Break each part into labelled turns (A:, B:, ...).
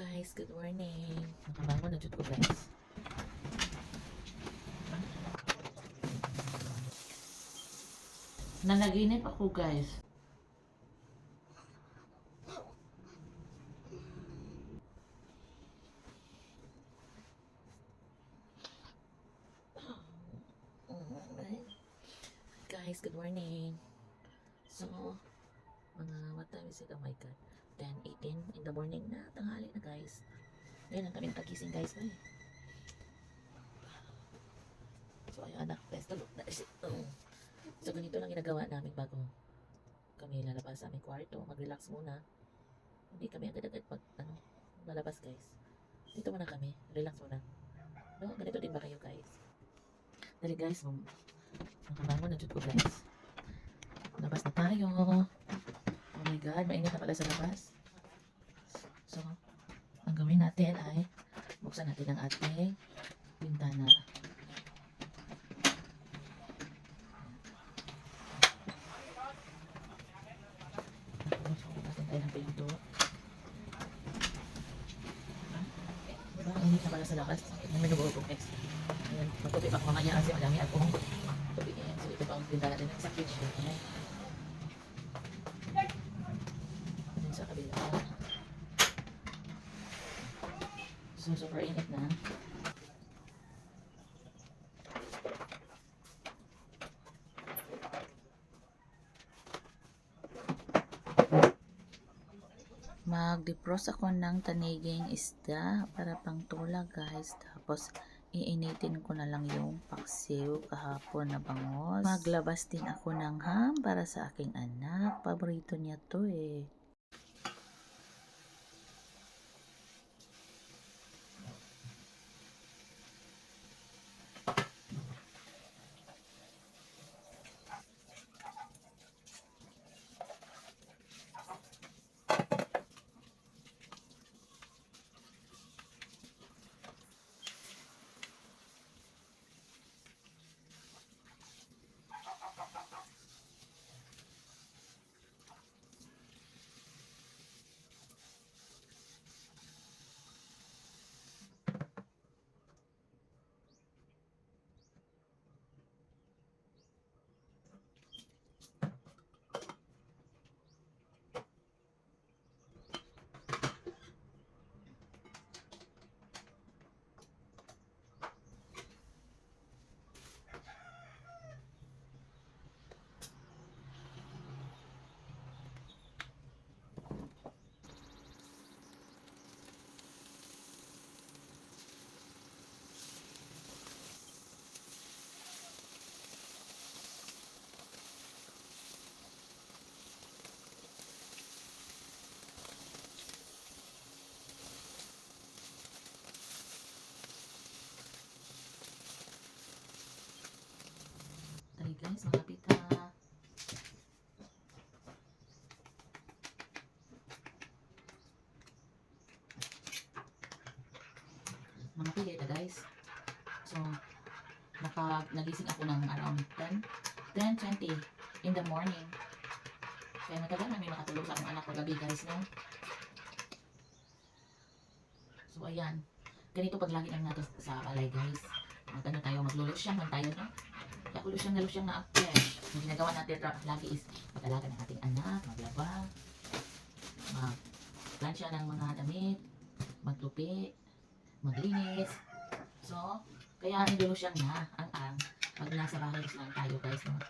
A: guys, good morning. Nakabangon na jud ko guys. Nanaginip ako guys. Guys, good morning. So, mga what time is it? Oh my god. 10, 18 in the morning na. Tanghali na guys. Ngayon lang kami nakagising guys. Ay. So, ayun anak. Let's look na. Oh. So, ganito lang ginagawa namin bago kami lalabas sa aming kwarto. Mag-relax muna. Hindi kami agad-agad mag, ano, lalabas guys. Dito muna kami. Relax muna. No, ganito din ba kayo guys? Dali guys, um, nakabangon na jud ko guys. Labas na tayo. My God, mainit na pala sa labas. So, ang gawin natin ay buksan natin ang ating bintana. Tapos, bukas din tayo ng pinto. Diba, ang init na pala sa labas. Ang minubuhog guys. Ayan, magtubi pa ako mamaya kasi madami akong tubig. Ayan, so ito pa ang bintana din sa fridge. Ayan. So, super init na.
B: Mag-defrost ako ng taniging isda para pang tula guys. Tapos iinitin ko na lang yung paksiw kahapon na bangos. Maglabas din ako ng ham para sa aking anak. Paborito niya to eh.
A: Dali guys, malapit na. Mga na guys. So, naka, nagising ako ng around 10, 10, 20 in the morning. Kaya matagal na may makatulog sa akong anak ko guys, no? So, ayan. Ganito pag lagi lang natin sa balay guys. Mag ano tayo, maglulusyang lang tayo, no? Kaya kung lusyang na lusyang na fresh, ang ginagawa natin ra- lagi is mag-alaga ng ating anak, maglaba, mag-plansya ng mga damit, magtupi, maglinis. So, kaya nilulusyang na ang ang pag nasa bahay lang tayo guys, no?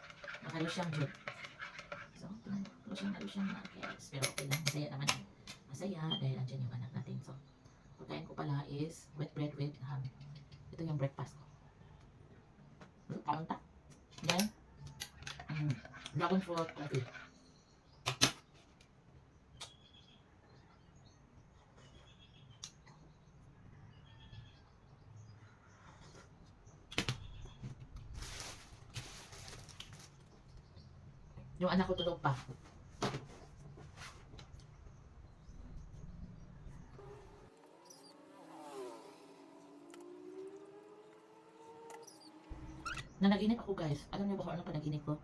A: Nakalusyang jud. So, lusyang na lusyang na guys. Pero okay lang, masaya naman. Masaya dahil andyan yung anak natin. So, pagkain ko pala is wet bread with ham. Ito yung breakfast ko. Kaunta. Dragon fruit coffee. Yung anak ko tulog pa. Nanaginip ako guys. Alam niyo ba kung anong panaginip ko?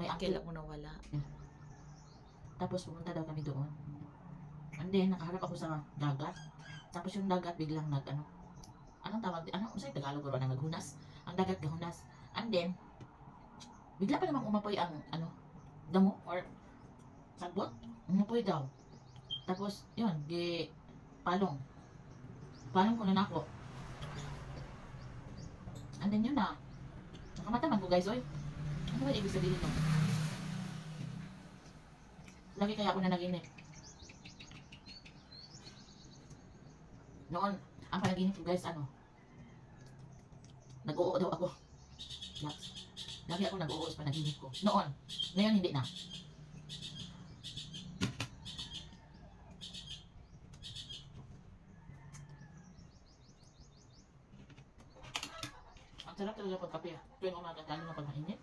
A: May uncle
B: Kailan mo nawala.
A: Tapos pumunta daw kami doon. And then, nakaharap ako sa dagat. Tapos yung dagat biglang nag, ano, anong tawag, ano, sa Tagalog ba na naghunas? Ang dagat gahunas. And then, bigla pa namang umapoy ang, ano, damo or sagbot. Umapoy daw. Tapos, yun, di, palong. Palong ko na nako. And then yun na. Nakamata man ko guys, oy. Ano ba ibig sabihin nun? Lagi kaya ako na naginip. Noon, ang panaginip ko guys, ano? Nag-oo daw ako. Laps. Lagi ako nag-oo sa panaginip ko. Noon. Ngayon, hindi na. Ang sarap talaga pag kape. ah. Tuwing umaga, lalo na pag mainit.